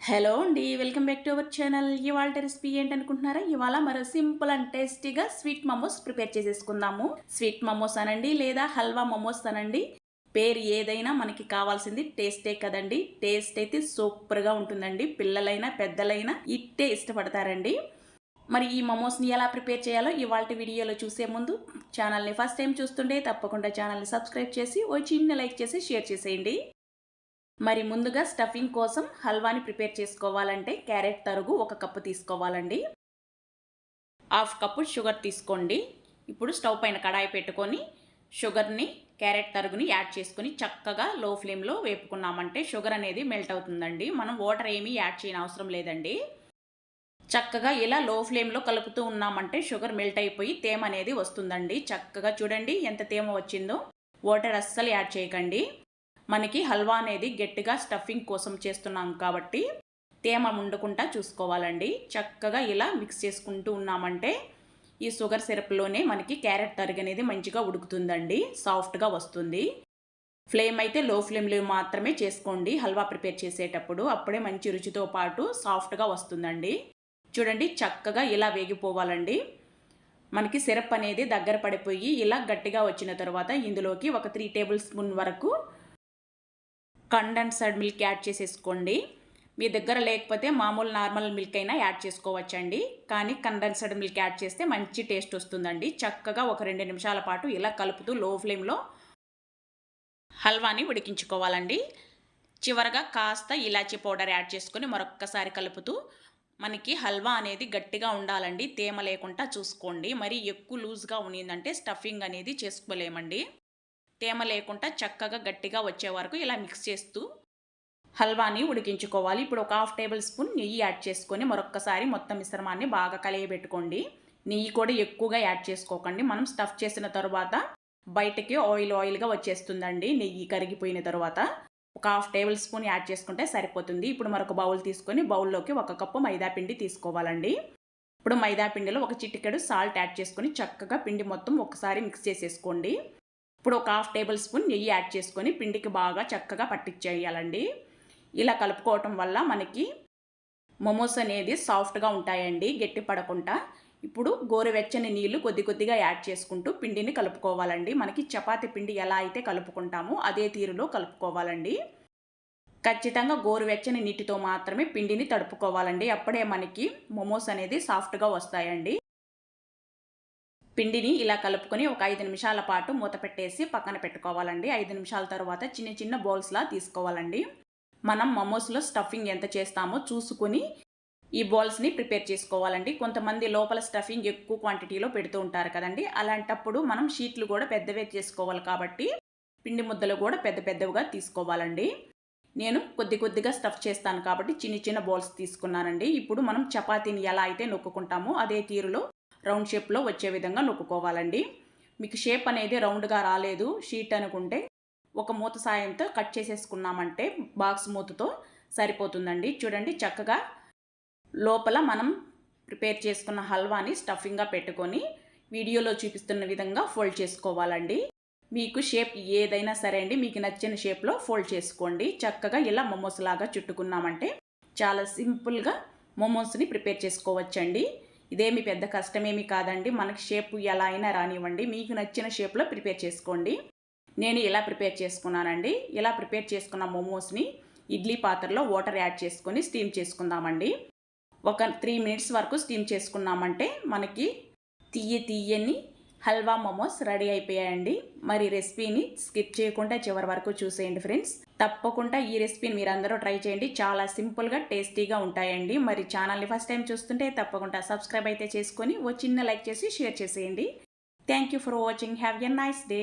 Hello అండి welcome back to our channel. ఇవాళ recipe ఏంటనుకుంటున్నారా? ఇవాళ మరో సింపుల్ అండ్ టేస్టీగా స్వీట్ మమోస్ ప్రిపేర్ చేసేసుకుందాము. స్వీట్ మమోస్ అనండి లేదా హల్వా మమోస్ అనండి. పేరు ఏదైనా మనకి కావాల్సింది టేస్టే కదండి. టేస్ట్ అయితే సూపర్గా ఉంటుందండి. పిల్లలైనా పెద్దలైనా ఇట్టే ఇష్టపడతారండి. మరి ఈ మమోస్ని ఎలా ప్రిపేర్ చేయాలో ఇవాళ వీడియోలో చూసే ముందు ఛానల్ని ఫస్ట్ టైం చూస్తుంటే తప్పకుండా ఛానల్ని సబ్స్క్రైబ్ చేసి ఓ చిన్న లైక్ చేసి షేర్ చేసేయండి. మరి ముందుగా స్టఫింగ్ కోసం హల్వాని ప్రిపేర్ చేసుకోవాలంటే క్యారెట్ తరుగు ఒక కప్పు తీసుకోవాలండి. హాఫ్ కప్పు షుగర్ తీసుకోండి. ఇప్పుడు స్టవ్ పైన కడాయి పెట్టుకొని షుగర్ని క్యారెట్ తరుగుని యాడ్ చేసుకొని చక్కగా లో ఫ్లేమ్లో వేపుకున్నామంటే షుగర్ అనేది మెల్ట్ అవుతుందండి. మనం వాటర్ ఏమీ యాడ్ చేయని అవసరం లేదండి. చక్కగా ఇలా లో ఫ్లేమ్లో కలుపుతూ ఉన్నామంటే షుగర్ మెల్ట్ అయిపోయి తేమ అనేది వస్తుందండి. చక్కగా చూడండి ఎంత తేమ వచ్చిందో. వాటర్ అస్సలు యాడ్ చేయకండి. మనకి హల్వా అనేది గట్టిగా స్టఫింగ్ కోసం చేస్తున్నాం కాబట్టి తేమ ఉండకుండా చూసుకోవాలండి. చక్కగా ఇలా మిక్స్ చేసుకుంటూ ఉన్నామంటే ఈ షుగర్ సిరప్లోనే మనకి క్యారెట్ తరుగు అనేది మంచిగా ఉడుకుతుందండి. సాఫ్ట్గా వస్తుంది. ఫ్లేమ్ అయితే లో ఫ్లేమ్లో మాత్రమే చేసుకోండి. హల్వా ప్రిపేర్ చేసేటప్పుడు అప్పుడే మంచి రుచితో పాటు సాఫ్ట్గా వస్తుందండి. చూడండి చక్కగా ఇలా వేగిపోవాలండి. మనకి సిరప్ అనేది దగ్గర పడిపోయి ఇలా గట్టిగా వచ్చిన తర్వాత ఇందులోకి ఒక త్రీ టేబుల్ స్పూన్ వరకు కండెన్సర్డ్ మిల్క్ యాడ్ చేసేసుకోండి. మీ దగ్గర లేకపోతే మామూలు నార్మల్ మిల్క్ అయినా యాడ్ చేసుకోవచ్చండి. కానీ కండెన్సర్డ్ మిల్క్ యాడ్ చేస్తే మంచి టేస్ట్ వస్తుందండి. చక్కగా ఒక రెండు నిమిషాల పాటు ఇలా కలుపుతూ లో ఫ్లేమ్లో హల్వాని ఉడికించుకోవాలండి. చివరగా కాస్త ఇలాచీ పౌడర్ యాడ్ చేసుకొని మరొక్కసారి కలుపుతూ మనకి హల్వా అనేది గట్టిగా ఉండాలండి. తేమ లేకుండా చూసుకోండి. మరి ఎక్కువ లూజ్గా ఉన్నిందంటే స్టఫింగ్ అనేది చేసుకోలేమండి. తేమ లేకుండా చక్కగా గట్టిగా వచ్చే వరకు ఇలా మిక్స్ చేస్తూ హల్వాని ఉడికించుకోవాలి. ఇప్పుడు ఒక హాఫ్ టేబుల్ స్పూన్ నెయ్యి యాడ్ చేసుకొని మరొక్కసారి మొత్తం మిశ్రమాన్ని బాగా కలియబెట్టుకోండి. నెయ్యి కూడా ఎక్కువగా యాడ్ చేసుకోకండి. మనం స్టఫ్ చేసిన తర్వాత బయటకి ఆయిల్ ఆయిల్గా వచ్చేస్తుందండి. నెయ్యి కరిగిపోయిన తర్వాత ఒక హాఫ్ టేబుల్ స్పూన్ యాడ్ చేసుకుంటే సరిపోతుంది. ఇప్పుడు మరొక బౌల్ తీసుకొని బౌల్లోకి ఒక కప్పు మైదా పిండి తీసుకోవాలండి. ఇప్పుడు మైదా పిండిలో ఒక చిటికెడు సాల్ట్ యాడ్ చేసుకొని చక్కగా పిండి మొత్తం ఒకసారి మిక్స్ చేసేసుకోండి. ఇప్పుడు ఒక హాఫ్ టేబుల్ స్పూన్ నెయ్యి యాడ్ చేసుకొని పిండికి బాగా చక్కగా పట్టించేయాలండి. ఇలా కలుపుకోవటం వల్ల మనకి మొమోస్ అనేది సాఫ్ట్గా ఉంటాయండి గట్టి పడకుండా. ఇప్పుడు గోరువెచ్చని నీళ్ళు కొద్ది కొద్దిగా యాడ్ చేసుకుంటూ పిండిని కలుపుకోవాలండి. మనకి చపాతి పిండి ఎలా అయితే కలుపుకుంటామో అదే తీరులో కలుపుకోవాలండి. ఖచ్చితంగా గోరువెచ్చని నీటితో మాత్రమే పిండిని తడుపుకోవాలండి. అప్పుడే మనకి మొమోస్ అనేది సాఫ్ట్గా వస్తాయండి. పిండిని ఇలా కలుపుకొని ఒక ఐదు నిమిషాల పాటు మూత పెట్టేసి పక్కన పెట్టుకోవాలండి. ఐదు నిమిషాల తర్వాత చిన్న చిన్న బౌల్స్లా తీసుకోవాలండి. మనం మమోస్లో స్టఫింగ్ ఎంత చేస్తామో చూసుకొని ఈ బౌల్స్ని ప్రిపేర్ చేసుకోవాలండి. కొంతమంది లోపల స్టఫింగ్ ఎక్కువ క్వాంటిటీలో పెడుతూ ఉంటారు కదండి. అలాంటప్పుడు మనం షీట్లు కూడా పెద్దవే చేసుకోవాలి కాబట్టి పిండి ముద్దలు కూడా పెద్ద పెద్దవిగా తీసుకోవాలండి. నేను కొద్ది కొద్దిగా స్టఫ్ చేస్తాను కాబట్టి చిన్న చిన్న బౌల్స్ తీసుకున్నానండి. ఇప్పుడు మనం చపాతీని ఎలా అయితే నొక్కుకుంటామో అదే తీరులో రౌండ్ షేప్లో వచ్చే విధంగా నొక్కుకోవాలండి. మీకు షేప్ అనేది రౌండ్గా రాలేదు. షీట్ అనుకుంటే ఒక మూత సాయంతో కట్ చేసేసుకున్నామంటే బాక్స్ మూతతో సరిపోతుందండి. చూడండి చక్కగా లోపల మనం ప్రిపేర్ చేసుకున్న హల్వాని స్టఫింగ్గా పెట్టుకొని వీడియోలో చూపిస్తున్న విధంగా ఫోల్డ్ చేసుకోవాలండి. మీకు షేప్ ఏదైనా సరే అండి మీకు నచ్చిన షేప్లో ఫోల్డ్ చేసుకోండి. చక్కగా ఇలా మొమోస్ లాగా చుట్టుకున్నామంటే చాలా సింపుల్గా మొమోస్ని ప్రిపేర్ చేసుకోవచ్చండి. ఇదేమి పెద్ద కష్టమేమి కాదండి. మనకి షేప్ ఎలా అయినా రానివ్వండి. మీకు నచ్చిన షేప్లో ప్రిపేర్ చేసుకోండి. నేను ఇలా ప్రిపేర్ చేసుకున్నానండి. ఇలా ప్రిపేర్ చేసుకున్న మోమోస్ని ఇడ్లీ పాత్రలో వాటర్ యాడ్ చేసుకొని స్టీమ్ చేసుకుందామండి. ఒక త్రీ మినిట్స్ వరకు స్టీమ్ చేసుకున్నామంటే మనకి తీయ తీయని హల్వా మోమోస్ రెడీ అయిపోయాయండి. మరి రెసిపీని స్కిప్ చేయకుండా చివరి వరకు చూసేయండి ఫ్రెండ్స్. తప్పకుండా ఈ రెసిపీని మీరు అందరూ ట్రై చేయండి. చాలా సింపుల్గా టేస్టీగా ఉంటాయండి. మరి ఛానల్ని ఫస్ట్ టైం చూస్తుంటే తప్పకుండా సబ్స్క్రైబ్ అయితే చేసుకొని ఓ చిన్న లైక్ చేసి షేర్ చేసేయండి. Thank you for watching. Have a nice day.